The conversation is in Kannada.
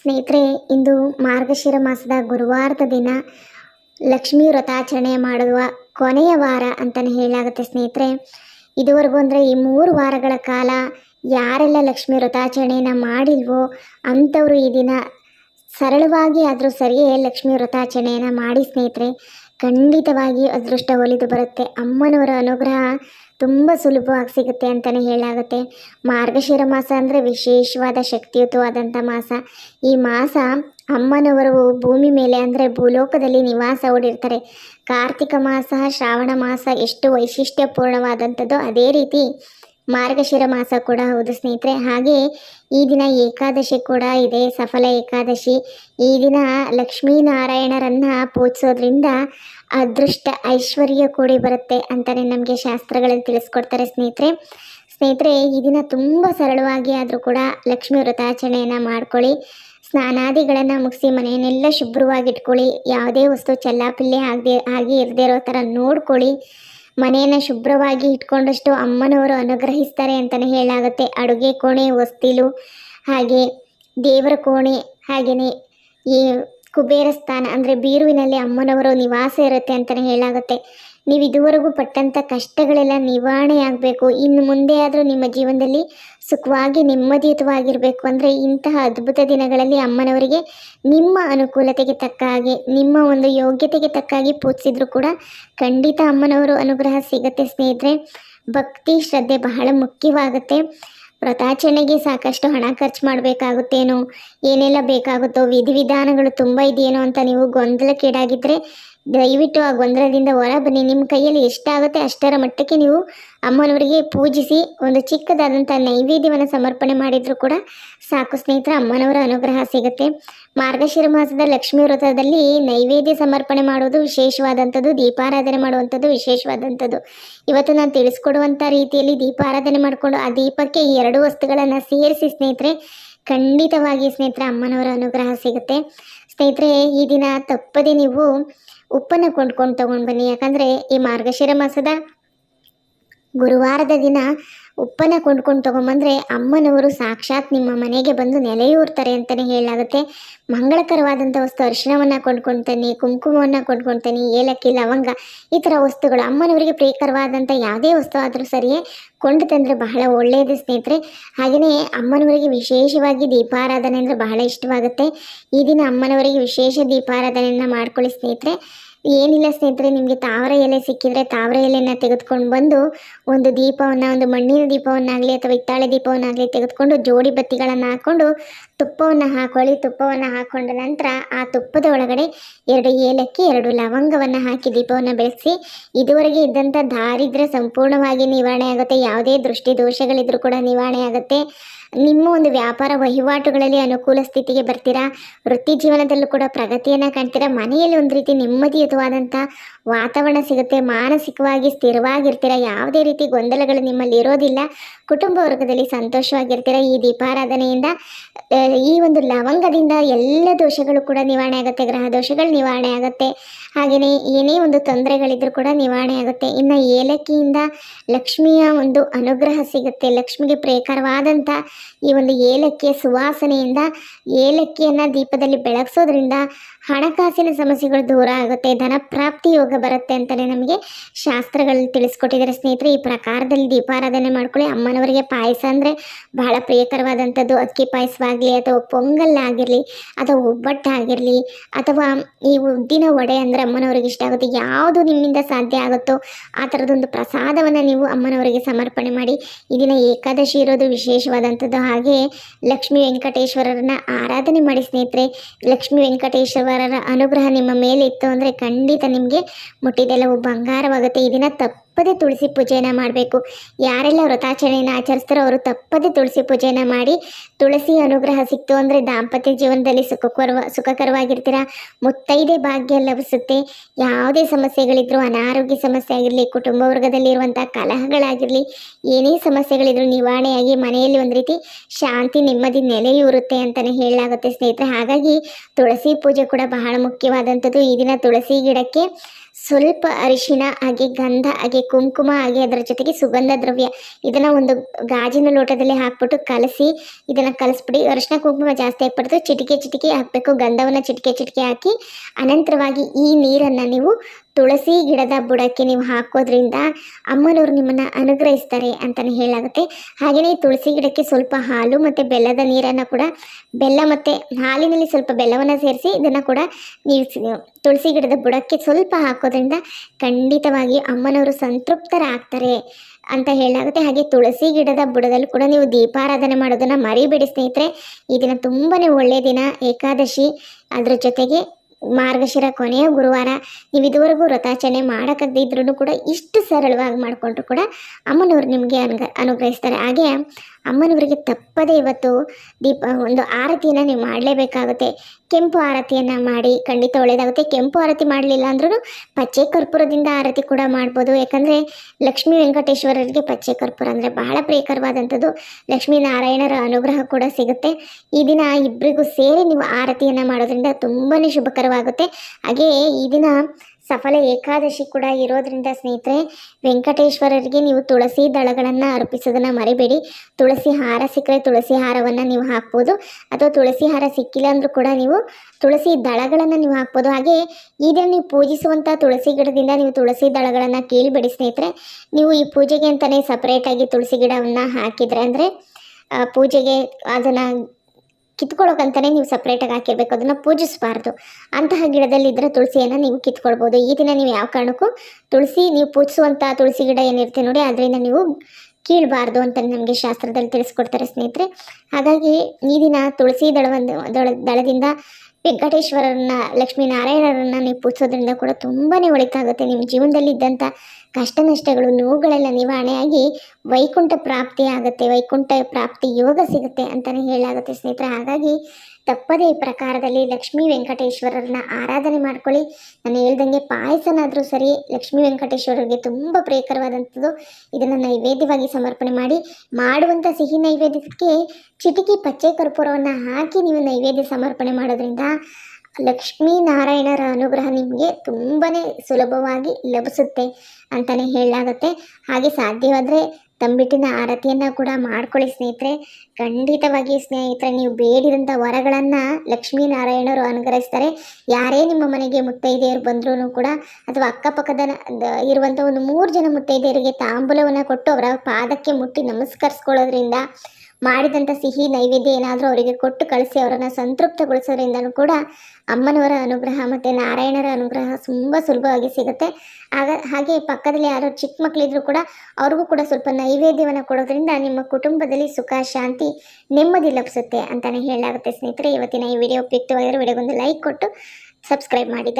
ಸ್ನೇಹಿತರೆ, ಇಂದು ಮಾರ್ಗಶಿರ ಮಾಸದ ಗುರುವಾರದ ದಿನ ಲಕ್ಷ್ಮೀ ವ್ರತಾಚರಣೆ ಮಾಡುವ ಕೊನೆಯ ವಾರ ಅಂತಲೇ ಹೇಳಲಾಗುತ್ತೆ ಸ್ನೇಹಿತರೆ. ಇದುವರೆಗೂ ಅಂದರೆ ಈ ಮೂರು ವಾರಗಳ ಕಾಲ ಯಾರೆಲ್ಲ ಲಕ್ಷ್ಮೀ ವ್ರತಾಚರಣೆಯನ್ನು ಮಾಡಿಲ್ವೋ, ಅಂಥವರು ಈ ದಿನ ಸರಳವಾಗಿ ಆದರೂ ಸರಿಯೇ ಲಕ್ಷ್ಮೀ ವ್ರತಾಚರಣೆಯನ್ನು ಮಾಡಿ ಸ್ನೇಹಿತರೆ. ಖಂಡಿತವಾಗಿ ಅದೃಷ್ಟ ಒಲಿದು ಬರುತ್ತೆ. ಅಮ್ಮನವರ ಅನುಗ್ರಹ ತುಂಬ ಸುಲಭವಾಗಿ ಸಿಗುತ್ತೆ ಅಂತಲೇ ಹೇಳಲಾಗುತ್ತೆ ಮಾರ್ಗಶಿರ ಮಾಸ ಅಂದರೆ ವಿಶೇಷವಾದ ಶಕ್ತಿಯುತವಾದಂಥ ಮಾಸ. ಈ ಮಾಸ ಅಮ್ಮನವರು ಭೂಮಿ ಮೇಲೆ ಅಂದರೆ ಭೂಲೋಕದಲ್ಲಿ ನಿವಾಸ ಹೂಡಿರ್ತಾರೆ ಕಾರ್ತಿಕ ಮಾಸ, ಶ್ರಾವಣ ಮಾಸ ಎಷ್ಟು ವೈಶಿಷ್ಟ್ಯಪೂರ್ಣವಾದಂಥದ್ದು ಅದೇ ರೀತಿ ಮಾರ್ಗಶಿರ ಮಾಸ ಕೂಡ ಹೌದು ಸ್ನೇಹಿತರೆ. ಹಾಗೆ ಈ ದಿನ ಏಕಾದಶಿ ಕೂಡ ಇದೆ, ಸಫಲ ಏಕಾದಶಿ. ಈ ದಿನ ಲಕ್ಷ್ಮೀನಾರಾಯಣರನ್ನ ಪೂಜಿಸೋದ್ರಿಂದ ಅದೃಷ್ಟ, ಐಶ್ವರ್ಯ ಕೂಡಿ ಬರುತ್ತೆ ಅಂತಲೇ ನಮಗೆ ಶಾಸ್ತ್ರಗಳಲ್ಲಿ ತಿಳಿಸ್ಕೊಡ್ತಾರೆ ಸ್ನೇಹಿತರೆ. ಸ್ನೇಹಿತರೆ, ಈ ದಿನ ತುಂಬ ಸರಳವಾಗಿ ಆದರೂ ಕೂಡ ಲಕ್ಷ್ಮೀ ವ್ರತಾಚರಣೆಯನ್ನು ಮಾಡ್ಕೊಳ್ಳಿ. ಸ್ನಾನಾದಿಗಳನ್ನು ಮುಗಿಸಿ ಮನೆಯನ್ನೆಲ್ಲ ಶುಭ್ರವಾಗಿ ಇಟ್ಕೊಳ್ಳಿ. ಯಾವುದೇ ವಸ್ತು ಚೆಲ್ಲಾಪಿಲ್ಲಿ ಆಗದೆ ಆಗಿ ಇರದೇ ಇರೋ ಥರ ನೋಡ್ಕೊಳ್ಳಿ. ಮನೆಯನ್ನು ಶುಭ್ರವಾಗಿ ಇಟ್ಕೊಂಡಷ್ಟು ಅಮ್ಮನವರು ಅನುಗ್ರಹಿಸ್ತಾರೆ ಅಂತಲೇ ಹೇಳಾಗುತ್ತೆ ಅಡುಗೆ ಕೋಣೆ, ಹೊಸ್ತಿಲು, ಹಾಗೆ ದೇವರ ಕೋಣೆ ಹಾಗೆಯೇ ಈ ಕುಬೇರ ಸ್ಥಾನ, ಅಂದರೆ ಬೀರುವಿನಲ್ಲಿ ಅಮ್ಮನವರು ನಿವಾಸ ಇರುತ್ತೆ ಅಂತಲೇ ಹೇಳಾಗುತ್ತೆ ನೀವು ಇದುವರೆಗೂ ಪಟ್ಟಂಥ ಕಷ್ಟಗಳೆಲ್ಲ ನಿವಾರಣೆ ಆಗಬೇಕು. ಇನ್ನು ಮುಂದೆ ಆದರೂ ನಿಮ್ಮ ಜೀವನದಲ್ಲಿ ಸುಖವಾಗಿ, ನೆಮ್ಮದಿಯುತವಾಗಿರಬೇಕು ಅಂದರೆ ಇಂತಹ ಅದ್ಭುತ ದಿನಗಳಲ್ಲಿ ಅಮ್ಮನವರಿಗೆ ನಿಮ್ಮ ಅನುಕೂಲತೆಗೆ ತಕ್ಕ ಹಾಗೆ, ನಿಮ್ಮ ಒಂದು ಯೋಗ್ಯತೆಗೆ ತಕ್ಕ ಹಾಗೆ ಪೂಜಿಸಿದ್ರು ಕೂಡ ಖಂಡಿತ ಅಮ್ಮನವರು ಅನುಗ್ರಹ ಸಿಗುತ್ತೆ ಸ್ನೇಹಿತರೆ. ಭಕ್ತಿ, ಶ್ರದ್ಧೆ ಬಹಳ ಮುಖ್ಯವಾಗುತ್ತೆ. ವ್ರತಾಚರಣೆಗೆ ಸಾಕಷ್ಟು ಹಣ ಖರ್ಚು ಮಾಡಬೇಕಾಗುತ್ತೇನೋ, ಏನೆಲ್ಲ ಬೇಕಾಗುತ್ತೋ, ವಿಧಿವಿಧಾನಗಳು ತುಂಬ ಇದೆಯೇನೋ ಅಂತ ನೀವು ಗೊಂದಲಕ್ಕೀಡಾಗಿದ್ದರೆ ದಯವಿಟ್ಟು ಆ ಗೊಂದಲದಿಂದ ಹೊರ ಬನ್ನಿ ನಿಮ್ಮ ಕೈಯಲ್ಲಿ ಎಷ್ಟಾಗುತ್ತೆ ಅಷ್ಟರ ಮಟ್ಟಕ್ಕೆ ನೀವು ಅಮ್ಮನವರಿಗೆ ಪೂಜಿಸಿ ಒಂದು ಚಿಕ್ಕದಾದಂಥ ನೈವೇದ್ಯವನ್ನು ಸಮರ್ಪಣೆ ಮಾಡಿದರೂ ಕೂಡ ಸಾಕು ಸ್ನೇಹಿತರ, ಅಮ್ಮನವರ ಅನುಗ್ರಹ ಸಿಗುತ್ತೆ. ಮಾರ್ಗಶಿರ ಮಾಸದ ಲಕ್ಷ್ಮೀ ವ್ರತದಲ್ಲಿ ನೈವೇದ್ಯ ಸಮರ್ಪಣೆ ಮಾಡುವುದು ವಿಶೇಷವಾದಂಥದ್ದು, ದೀಪಾರಾಧನೆ ಮಾಡುವಂಥದ್ದು ವಿಶೇಷವಾದಂಥದ್ದು. ಇವತ್ತು ನಾನು ತಿಳಿಸ್ಕೊಡುವಂಥ ರೀತಿಯಲ್ಲಿ ದೀಪಾರಾಧನೆ ಮಾಡಿಕೊಂಡು ಆ ದೀಪಕ್ಕೆ ಈ ಎರಡು ವಸ್ತುಗಳನ್ನು ಸೇರಿಸಿ ಸ್ನೇಹಿತರೆ, ಖಂಡಿತವಾಗಿ ಸ್ನೇಹಿತರೆ ಅಮ್ಮನವರ ಅನುಗ್ರಹ ಸಿಗುತ್ತೆ. ಸ್ನೇಹಿತರೆ, ಈ ದಿನ ತಪ್ಪದೆ ನೀವು ಉಪ್ಪನ್ನು ಕೊಂಡ್ಕೊಂಡು ತೊಗೊಂಡು ಬನ್ನಿ. ಯಾಕಂದರೆ ಈ ಮಾರ್ಗಶಿರ ಮಾಸದ ಗುರುವಾರದ ದಿನ ಉಪ್ಪನ್ನು ಕೊಂಡ್ಕೊಂಡು ತೊಗೊಂಬಂದರೆ ಅಮ್ಮನವರು ಸಾಕ್ಷಾತ್ ನಿಮ್ಮ ಮನೆಗೆ ಬಂದು ನೆಲೆಯೂರ್ತಾರೆ ಅಂತಾನೆ ಹೇಳಲಾಗುತ್ತೆ. ಮಂಗಳಕರವಾದಂಥ ವಸ್ತು ಅರಿಶಿಣವನ್ನು ಕೊಂಡ್ಕೊಂಡು ತನ್ನಿ ಕುಂಕುಮವನ್ನು ಕೊಂಡ್ಕೊಂಡು ಏಲಕ್ಕಿ, ಲವಂಗ ಈ ಥರ ವಸ್ತುಗಳು ಅಮ್ಮನವರಿಗೆ ಪ್ರಿಯಕರವಾದಂಥ ಯಾವುದೇ ವಸ್ತು ಆದರೂ ಸರಿಯೇ ಕೊಂಡು ತಂದರೆ ಬಹಳ ಒಳ್ಳೆಯದು ಸ್ನೇಹಿತರೆ. ಹಾಗೆಯೇ ಅಮ್ಮನವರಿಗೆ ವಿಶೇಷವಾಗಿ ದೀಪಾರಾಧನೆ ಅಂದರೆ ಬಹಳ ಇಷ್ಟವಾಗುತ್ತೆ. ಈ ದಿನ ಅಮ್ಮನವರಿಗೆ ವಿಶೇಷ ದೀಪಾರಾಧನೆಯನ್ನು ಮಾಡ್ಕೊಳ್ಳಿ ಸ್ನೇಹಿತರೆ. ಏನಿಲ್ಲ ಸ್ನೇಹಿತರೆ, ನಿಮಗೆ ತಾವರ ಎಲೆ ಸಿಕ್ಕಿದ್ರೆ ತಾವರ ಎಲೆಯನ್ನು ತೆಗೆದುಕೊಂಡು ಬಂದು ಒಂದು ದೀಪವನ್ನು, ಒಂದು ಮಣ್ಣಿನ ದೀಪವನ್ನಾಗಲಿ ಅಥವಾ ಹಿತ್ತಾಳೆ ದೀಪವನ್ನಾಗಲಿ ತೆಗೆದುಕೊಂಡು ಜೋಡಿ ಬತ್ತಿಗಳನ್ನು ಹಾಕ್ಕೊಂಡು ತುಪ್ಪವನ್ನು ಹಾಕೊಳ್ಳಿ. ತುಪ್ಪವನ್ನು ಹಾಕೊಂಡ ನಂತರ ಆ ತುಪ್ಪದ ಒಳಗಡೆ ಎರಡು ಏಲಕ್ಕಿ, ಎರಡು ಲವಂಗವನ್ನು ಹಾಕಿ ದೀಪವನ್ನು ಬೆಳೆಸಿ, ಇದುವರೆಗೆ ಇದ್ದಂಥ ದಾರಿದ್ರ್ಯ ಸಂಪೂರ್ಣವಾಗಿ ನಿವಾರಣೆ ಆಗುತ್ತೆ. ಯಾವುದೇ ದೃಷ್ಟಿ ದೋಷಗಳಿದ್ರೂ ಕೂಡ ನಿವಾರಣೆ ಆಗುತ್ತೆ. ನಿಮ್ಮ ಒಂದು ವ್ಯಾಪಾರ ವಹಿವಾಟುಗಳಲ್ಲಿ ಅನುಕೂಲ ಸ್ಥಿತಿಗೆ ಬರ್ತೀರಾ? ವೃತ್ತಿ ಜೀವನದಲ್ಲೂ ಕೂಡ ಪ್ರಗತಿಯನ್ನು ಕಾಣ್ತೀರಾ? ಮನೆಯಲ್ಲಿ ಒಂದು ರೀತಿ ನೆಮ್ಮದಿಯುತವಾದಂಥ ವಾತಾವರಣ ಸಿಗುತ್ತೆ, ಮಾನಸಿಕವಾಗಿ ಸ್ಥಿರವಾಗಿರ್ತೀರ? ಯಾವುದೇ ರೀತಿ ಗೊಂದಲಗಳು ನಿಮ್ಮಲ್ಲಿ ಇರೋದಿಲ್ಲ. ಕುಟುಂಬ ವರ್ಗದಲ್ಲಿ ಸಂತೋಷವಾಗಿರ್ತೀರ? ಈ ದೀಪಾರಾಧನೆಯಿಂದ ಈ ಒಂದು ಲವಂಗದಿಂದ ಎಲ್ಲ ದೋಷಗಳು ಕೂಡ ನಿವಾರಣೆ ಆಗುತ್ತೆ. ಗ್ರಹ ದೋಷಗಳು ನಿವಾರಣೆ ಆಗುತ್ತೆ. ಹಾಗೆಯೇ ಏನೇ ಒಂದು ತೊಂದರೆಗಳಿದ್ರೂ ಕೂಡ ನಿವಾರಣೆ ಆಗುತ್ತೆ. ಇನ್ನು ಏಲಕ್ಕಿಯಿಂದ ಲಕ್ಷ್ಮಿಯ ಒಂದು ಅನುಗ್ರಹ ಸಿಗುತ್ತೆ. ಲಕ್ಷ್ಮಿಗೆ ಪ್ರಿಯಕರವಾದಂಥ ಈ ಒಂದು ಏಲಕ್ಕಿಯ ಸುವಾಸನೆಯಿಂದ ಏಲಕ್ಕಿಯನ್ನು ದೀಪದಲ್ಲಿ ಬೆಳಗಿಸೋದ್ರಿಂದ ಹಣಕಾಸಿನ ಸಮಸ್ಯೆಗಳು ದೂರ ಆಗುತ್ತೆ, ಧನ ಪ್ರಾಪ್ತಿ ಯೋಗ ಬರುತ್ತೆ ಅಂತಲೇ ನಮಗೆ ಶಾಸ್ತ್ರಗಳಲ್ಲಿ ತಿಳಿಸ್ಕೊಟ್ಟಿದ್ದಾರೆ ಸ್ನೇಹಿತರೆ. ಈ ಪ್ರಕಾರದಲ್ಲಿ ದೀಪಾರಾಧನೆ ಮಾಡ್ಕೊಳ್ಳಿ. ಅಮ್ಮನವರಿಗೆ ಪಾಯಸ ಅಂದರೆ ಬಹಳ ಪ್ರಿಯಕರವಾದಂಥದ್ದು. ಅಕ್ಕಿ ಪಾಯಸವಾಗಲಿ ಅಥವಾ ಪೊಂಗಲ್ ಆಗಿರಲಿ ಅಥವಾ ಒಬ್ಬಟ್ಟಾಗಿರಲಿ ಅಥವಾ ಈ ಉದ್ದಿನ ವಡೆ ಅಂದರೆ ಅಮ್ಮನವರಿಗೆ ಇಷ್ಟ ಆಗುತ್ತೆ. ಯಾವುದು ನಿಮ್ಮಿಂದ ಸಾಧ್ಯ ಆಗುತ್ತೋ ಆ ಥರದೊಂದು ಪ್ರಸಾದವನ್ನು ನೀವು ಅಮ್ಮನವರಿಗೆ ಸಮರ್ಪಣೆ ಮಾಡಿ. ಈ ದಿನ ಏಕಾದಶಿ ಇರೋದು ವಿಶೇಷವಾದಂಥದ್ದು. ಹಾಗೆ ಲಕ್ಷ್ಮೀ ವೆಂಕಟೇಶ್ವರರನ್ನ ಆರಾಧನೆ ಮಾಡಿ ಸ್ನೇಹಿತರೆ, ಲಕ್ಷ್ಮೀ ವೆಂಕಟೇಶ್ವರರ ಅನುಗ್ರಹ ನಿಮ್ಮ ಮೇಲೆ ಇತ್ತು ಅಂದರೆ ಖಂಡಿತ ನಿಮಗೆ ಮುಟ್ಟಿದೆಲ್ಲವೂ ಬಂಗಾರವಾಗುತ್ತೆ ಈ ದಿನ ತಪ್ಪದೆ ತುಳಸಿ ಪೂಜೆಯನ್ನು ಮಾಡಬೇಕು. ಯಾರೆಲ್ಲ ವ್ರತಾಚರಣೆಯನ್ನು ಆಚರಿಸ್ತಾರೋ ಅವರು ತಪ್ಪದೆ ತುಳಸಿ ಪೂಜೆನ ಮಾಡಿ ತುಳಸಿ ಅನುಗ್ರಹ ಸಿಕ್ತು ಅಂದರೆ ದಾಂಪತ್ಯ ಜೀವನದಲ್ಲಿ ಸುಖಕರವ, ಸುಖಕರವಾಗಿರ್ತೀರ? ಮುತ್ತೈದೆ ಭಾಗ್ಯ ಲಭಿಸುತ್ತೆ. ಯಾವುದೇ ಸಮಸ್ಯೆಗಳಿದ್ರು, ಅನಾರೋಗ್ಯ ಸಮಸ್ಯೆ ಆಗಿರಲಿ, ಕುಟುಂಬ ವರ್ಗದಲ್ಲಿರುವಂಥ ಕಲಹಗಳಾಗಿರಲಿ, ಏನೇ ಸಮಸ್ಯೆಗಳಿದ್ರೂ ನಿವಾರಣೆಯಾಗಿ ಮನೆಯಲ್ಲಿ ಒಂದು ರೀತಿ ಶಾಂತಿ, ನೆಮ್ಮದಿ ನೆಲೆಯೂರುತ್ತೆ ಅಂತಲೇ ಹೇಳಲಾಗುತ್ತೆ ಸ್ನೇಹಿತರೆ. ಹಾಗಾಗಿ ತುಳಸಿ ಪೂಜೆ ಕೂಡ ಬಹಳ ಮುಖ್ಯವಾದಂಥದ್ದು. ಈ ದಿನ ತುಳಸಿ ಗಿಡಕ್ಕೆ ಸ್ವಲ್ಪ ಅರಿಶಿಣ ಹಾಗೆ ಗಂಧ ಹಾಗೆ ಕುಂಕುಮ ಹಾಗೆ ಅದರ ಜೊತೆಗೆ ಸುಗಂಧ ದ್ರವ್ಯ ಇದನ್ನು ಒಂದು ಗಾಜಿನ ಲೋಟದಲ್ಲಿ ಹಾಕ್ಬಿಟ್ಟು ಕಲಸಿ ಇದನ್ನು ಕಲಿಸ್ಬಿಡಿ. ಅರಿಶಿಣ, ಕುಂಕುಮ ಜಾಸ್ತಿ ಹಾಕ್ಬಿಡ್ತು ಚಿಟಿಕೆ ಚಿಟಿಕೆ ಹಾಕಬೇಕು. ಗಂಧವನ್ನು ಚಿಟಿಕೆ ಚಿಟಿಕೆ ಹಾಕಿ ಅನಂತರವಾಗಿ ಈ ನೀರನ್ನು ನೀವು ತುಳಸಿ ಗಿಡದ ಬುಡಕ್ಕೆ ನೀವು ಹಾಕೋದ್ರಿಂದ ಅಮ್ಮನವರು ನಿಮ್ಮನ್ನು ಅನುಗ್ರಹಿಸ್ತಾರೆ ಅಂತಲೇ ಹೇಳಾಗುತ್ತೆ. ಹಾಗೆಯೇ ತುಳಸಿ ಗಿಡಕ್ಕೆ ಸ್ವಲ್ಪ ಹಾಲು ಮತ್ತು ಬೆಲ್ಲದ ನೀರನ್ನು ಕೂಡ ಬೆಲ್ಲ ಮತ್ತು ಹಾಲಿನಲ್ಲಿ ಸ್ವಲ್ಪ ಬೆಲ್ಲವನ್ನು ಸೇರಿಸಿ ಇದನ್ನು ಕೂಡ ನೀವು ತುಳಸಿ ಗಿಡದ ಬುಡಕ್ಕೆ ಸ್ವಲ್ಪ ಹಾಕೋದ್ರಿಂದ ಖಂಡಿತವಾಗಿ ಅಮ್ಮನವರು ಸಂತೃಪ್ತರಾಗ್ತಾರೆ ಅಂತ ಹೇಳಾಗುತ್ತೆ. ಹಾಗೆ ತುಳಸಿ ಗಿಡದ ಬುಡದಲ್ಲಿ ಕೂಡ ನೀವು ದೀಪಾರಾಧನೆ ಮಾಡೋದನ್ನು ಮರಿಬೇಡಿ ಸ್ನೇಹಿತರೆ. ಈ ದಿನ ತುಂಬಾ ಒಳ್ಳೆಯ ದಿನ ಏಕಾದಶಿ. ಅದರ ಜೊತೆಗೆ ಮಾರ್ಗಶಿರ ಕೊನೆಯ ಗುರುವಾರ ನೀವು ಇದುವರೆಗೂ ವ್ರತಾಚರಣೆ ಮಾಡೋಕ್ಕಾಗದಿದ್ರೂ ಕೂಡ ಇಷ್ಟು ಸರಳವಾಗಿ ಮಾಡಿಕೊಂಡ್ರು ಕೂಡ ಅಮ್ಮನವರು ನಿಮಗೆ ಅನುಗ ಅನುಗ್ರಹಿಸ್ತಾರೆ. ಹಾಗೆ ಅಮ್ಮನವರಿಗೆ ತಪ್ಪದೇ ಇವತ್ತು ದೀಪ, ಒಂದು ಆರತಿಯನ್ನು ನೀವು ಮಾಡಲೇಬೇಕಾಗುತ್ತೆ. ಕೆಂಪು ಆರತಿಯನ್ನು ಮಾಡಿ, ಖಂಡಿತ ಒಳ್ಳೆಯದಾಗುತ್ತೆ ಕೆಂಪು ಆರತಿ ಮಾಡಲಿಲ್ಲ ಅಂದ್ರೂ ಪಚ್ಚೆ ಕರ್ಪೂರದಿಂದ ಆರತಿ ಕೂಡ ಮಾಡ್ಬೋದು. ಯಾಕಂದರೆ ಲಕ್ಷ್ಮೀ ವೆಂಕಟೇಶ್ವರರಿಗೆ ಪಚ್ಚೆ ಕರ್ಪೂರ ಅಂದರೆ ಬಹಳ ಪ್ರಿಯಕರವಾದಂಥದ್ದು. ಲಕ್ಷ್ಮೀನಾರಾಯಣರ ಅನುಗ್ರಹ ಕೂಡ ಸಿಗುತ್ತೆ. ಈ ದಿನ ಇಬ್ಬರಿಗೂ ಸೇರಿ ನೀವು ಆರತಿಯನ್ನು ಮಾಡೋದ್ರಿಂದ ತುಂಬಾ ಶುಭಕರವಾಗುತ್ತೆ. ಹಾಗೆಯೇ ಈ ದಿನ ಸಫಲ ಏಕಾದಶಿ ಕೂಡ ಇರೋದ್ರಿಂದ ಸ್ನೇಹಿತರೆ, ವೆಂಕಟೇಶ್ವರರಿಗೆ ನೀವು ತುಳಸಿ ದಳಗಳನ್ನು ಅರ್ಪಿಸೋದನ್ನು ಮರಿಬೇಡಿ. ತುಳಸಿ ಹಾರ ಸಿಕ್ಕರೆ ತುಳಸಿ ಹಾರವನ್ನು ನೀವು ಹಾಕ್ಬೋದು. ಅಥವಾ ತುಳಸಿ ಹಾರ ಸಿಕ್ಕಿಲ್ಲ ಅಂದರೂ ಕೂಡ ನೀವು ತುಳಸಿ ದಳಗಳನ್ನು ನೀವು ಹಾಕ್ಬೋದು. ಹಾಗೆ ಈ ದಿನ ನೀವು ಪೂಜಿಸುವಂಥ ತುಳಸಿ ಗಿಡದಿಂದ ನೀವು ತುಳಸಿ ದಳಗಳನ್ನು ಕೀಳ್ಬೇಡಿ ಸ್ನೇಹಿತರೆ. ನೀವು ಈ ಪೂಜೆಗೆ ಅಂತಲೇ ಸಪ್ರೇಟಾಗಿ ತುಳಸಿ ಗಿಡವನ್ನು ಹಾಕಿದರೆ ಅಂದರೆ ಪೂಜೆಗೆ ಅದನ್ನು ಕಿತ್ಕೊಳ್ಳೋಕಂತಲೇ ನೀವು ಸಪ್ರೇಟಾಗಿ ಹಾಕಿರ್ಬೇಕು, ಅದನ್ನು ಪೂಜಿಸಬಾರ್ದು. ಅಂತಹ ಗಿಡದಲ್ಲಿದ್ದರೆ ತುಳಸಿಯನ್ನು ನೀವು ಕಿತ್ಕೊಳ್ಬೋದು. ಈ ದಿನ ನೀವು ಯಾವ ಕಾರಣಕ್ಕೂ ತುಳಸಿ, ನೀವು ಪೂಜಿಸುವಂಥ ತುಳಸಿ ಗಿಡ ಏನಿರುತ್ತೆ ನೋಡಿ, ಅದರಿಂದ ನೀವು ಕೀಳಬಾರ್ದು ಅಂತ ನಮಗೆ ಶಾಸ್ತ್ರದಲ್ಲಿ ತಿಳಿಸ್ಕೊಡ್ತಾರೆ ಸ್ನೇಹಿತರೆ. ಹಾಗಾಗಿ ಈ ದಿನ ತುಳಸಿ ದಳವನ್ನು ದಳ, ದಳದಿಂದ ವೆಂಕಟೇಶ್ವರರನ್ನ ಲಕ್ಷ್ಮೀನಾರಾಯಣರನ್ನ ನೀವು ಪೂಜಿಸೋದ್ರಿಂದ ಕೂಡ ತುಂಬಾನೇ ಒಳಿತಾಗುತ್ತೆ. ನಿಮ್ಮ ಜೀವನದಲ್ಲಿ ಇದ್ದಂತ ಕಷ್ಟ ನಷ್ಟಗಳು ನೋವುಗಳೆಲ್ಲ ನಿವಾರಣೆಯಾಗಿ ವೈಕುಂಠ ಪ್ರಾಪ್ತಿ ಆಗುತ್ತೆ. ವೈಕುಂಠ ಪ್ರಾಪ್ತಿ ಯೋಗ ಸಿಗುತ್ತೆ ಅಂತಾನೆ ಹೇಳಾಗುತ್ತೆ ಸ್ನೇಹಿತರೆ. ಹಾಗಾಗಿ ತಪ್ಪದೇ ಈ ಪ್ರಕಾರದಲ್ಲಿ ಲಕ್ಷ್ಮೀ ವೆಂಕಟೇಶ್ವರರನ್ನ ಆರಾಧನೆ ಮಾಡ್ಕೊಳ್ಳಿ. ನಾನು ಹೇಳ್ದಂಗೆ ಪಾಯಸನಾದರೂ ಸರಿ, ಲಕ್ಷ್ಮೀ ವೆಂಕಟೇಶ್ವರರಿಗೆ ತುಂಬ ಪ್ರಿಯಕರವಾದಂಥದ್ದು. ಇದನ್ನು ನೈವೇದ್ಯವಾಗಿ ಸಮರ್ಪಣೆ ಮಾಡಿ, ಮಾಡುವಂಥ ಸಿಹಿ ನೈವೇದ್ಯಕ್ಕೆ ಚಿಟಿಕಿ ಪಚ್ಚೆ ಕರ್ಪೂರವನ್ನು ಹಾಕಿ ನೀವು ನೈವೇದ್ಯ ಸಮರ್ಪಣೆ ಮಾಡೋದ್ರಿಂದ ಲಕ್ಷ್ಮೀನಾರಾಯಣರ ಅನುಗ್ರಹ ನಿಮಗೆ ತುಂಬಾ ಸುಲಭವಾಗಿ ಲಭಿಸುತ್ತೆ ಅಂತಲೇ ಹೇಳಲಾಗುತ್ತೆ. ಹಾಗೆ ಸಾಧ್ಯವಾದರೆ ತಂಬಿಟ್ಟಿನ ಆರತಿಯನ್ನು ಕೂಡ ಮಾಡ್ಕೊಳ್ಳಿ ಸ್ನೇಹಿತರೆ. ಖಂಡಿತವಾಗಿ ಸ್ನೇಹಿತರೆ, ನೀವು ಬೇಡಿದಂಥ ವರಗಳನ್ನು ಲಕ್ಷ್ಮೀನಾರಾಯಣರು ಅನುಗ್ರಹಿಸ್ತಾರೆ. ಯಾರೇ ನಿಮ್ಮ ಮನೆಗೆ ಮುತ್ತೈದೆಯರು ಬಂದ್ರೂ ಕೂಡ ಅಥವಾ ಅಕ್ಕಪಕ್ಕದ ಇರುವಂಥ ಒಂದು ಮೂರು ಜನ ಮುತ್ತೈದೆಯರಿಗೆ ತಾಂಬೂಲವನ್ನು ಕೊಟ್ಟು ಅವರ ಪಾದಕ್ಕೆ ಮುಟ್ಟಿ ನಮಸ್ಕರಿಸ್ಕೊಳ್ಳೋದ್ರಿಂದ ಮಾಡಿದಂಥ ಸಿಹಿ ನೈವೇದ್ಯ ಏನಾದರೂ ಅವರಿಗೆ ಕೊಟ್ಟು ಕಳಿಸಿ ಅವರನ್ನು ಸಂತೃಪ್ತಗೊಳಿಸೋದ್ರಿಂದನೂ ಕೂಡ ಅಮ್ಮನವರ ಅನುಗ್ರಹ ಮತ್ತು ನಾರಾಯಣರ ಅನುಗ್ರಹ ತುಂಬ ಸುಲಭವಾಗಿ ಸಿಗುತ್ತೆ. ಆಗ ಹಾಗೆ ಪಕ್ಕದಲ್ಲಿ ಯಾರೋ ಚಿಕ್ಕ ಮಕ್ಕಳಿದ್ರು ಕೂಡ ಅವ್ರಿಗೂ ಕೂಡ ಸ್ವಲ್ಪ ನೈವೇದ್ಯವನ್ನು ಕೊಡೋದ್ರಿಂದ ನಿಮ್ಮ ಕುಟುಂಬದಲ್ಲಿ ಸುಖ, ಶಾಂತಿ ನೆಮ್ಮದಿ ಲಭಿಸುತ್ತೆ ಅಂತಲೇ ಹೇಳಲಾಗುತ್ತೆ ಸ್ನೇಹಿತರೆ. ಇವತ್ತಿನ ಈ ವಿಡಿಯೋ ಉಪಯುಕ್ತವಾಗಿರೋ ವಿಡಿಯೋಗೊಂದು ಲೈಕ್ ಕೊಟ್ಟು ಸಬ್ಸ್ಕ್ರೈಬ್ ಮಾಡಿ.